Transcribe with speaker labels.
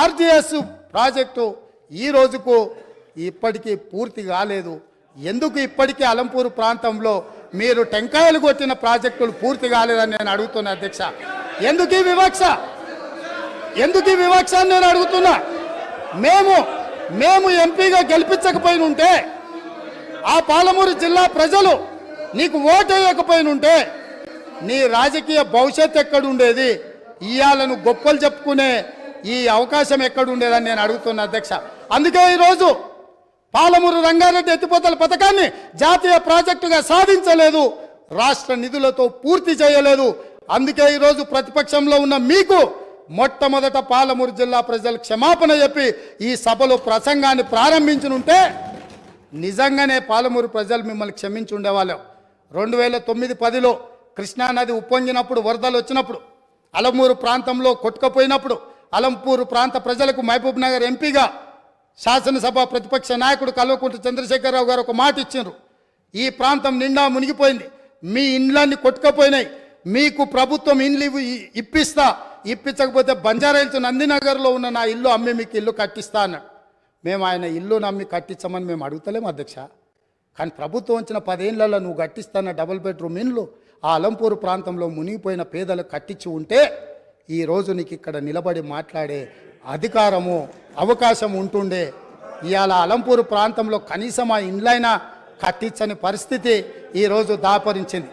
Speaker 1: ఆర్జీఎస్ project ఈ రోజుకు ఇప్పటికీ పూర్తి కాలేదు. ఎందుకు ఇప్పటికీ అలంపూరు ప్రాంతంలో మీరు టెంకాయలు కొట్టిన ప్రాజెక్టులు పూర్తి కాలేదని నేను అడుగుతున్నా అధ్యక్ష? ఎందుకు ఈ వివక్ష? ఎందుకు ఈ వివక్ష అని నేను అడుగుతున్నా? మేము మేము ఎంపీగా గెలిపించకపోయిన ఉంటే ఆ పాలమూరు జిల్లా ప్రజలు నీకు ఓటు వేయకపోయినుంటే నీ రాజకీయ భవిష్యత్ ఎక్కడుండేది ఇయాలను గొప్పలు చెప్పుకునే ఈ అవకాశం ఎక్కడుండేదని నేను అడుగుతున్నా అధ్యక్ష. అందుకే ఈరోజు పాలమూరు రంగారెడ్డి ఎత్తిపోతల పథకాన్ని జాతీయ ప్రాజెక్టుగా సాధించలేదు. రాష్ట్ర నిధులతో పూర్తి చేయలేదు. అందుకే ఈరోజు ప్రతిపక్షంలో ఉన్న మీకు మొట్టమొదట పాలమూరు జిల్లా ప్రజలు క్షమాపణ చెప్పి ఈ సభలో ప్రసంగాన్ని ప్రారంభించనుంటే నిజంగానే పాలమూరు ప్రజలు మిమ్మల్ని క్షమించి ఉండేవాళ్ళం. రెండు వేల తొమ్మిది పదిలో కృష్ణానది ఉప్పొంగినప్పుడు వరదలు వచ్చినప్పుడు అలమూరు ప్రాంతంలో కొట్టుకపోయినప్పుడు అలంపూరు ప్రాంత ప్రజలకు మహబూబ్ నగర్ ఎంపీగా శాసనసభ ప్రతిపక్ష నాయకుడు కల్వకుంట్ల చంద్రశేఖరరావు గారు ఒక మాట ఇచ్చారు. ఈ ప్రాంతం నిండా మునిగిపోయింది. మీ ఇండ్లన్నీ కొట్టుకపోయినాయి. మీకు ప్రభుత్వం ఇండ్లు ఇ- ఇప్పిస్తా ఇప్పించకపోతే బంజారాయిల్స్ నందినగర్లో ఉన్న నా ఇల్లు అమ్మి మీకు ఇల్లు కట్టిస్తా అన్నాడు. మేము ఆయన ఇల్లు నమ్మి కట్టించమని మేము అడుగుతలేము అధ్యక్ష. కానీ ప్రభుత్వం వచ్చిన పదేళ్ళలో నువ్వు కట్టిస్తాన్న డబుల్ బెడ్రూమ్ ఇండ్లు ఆ అలంపూరు ప్రాంతంలో మునిగిపోయిన పేదలు కట్టించి ఉంటే ఈ రోజు నీకు ఇక్కడ నిలబడి మాట్లాడే అధికారము అవకాశం ఉంటుండే. ఇవాళ అలంపూరు ప్రాంతంలో కనీసం ఆ ఇండ్లైనా కట్టించని పరిస్థితి ఈరోజు దాపరించింది.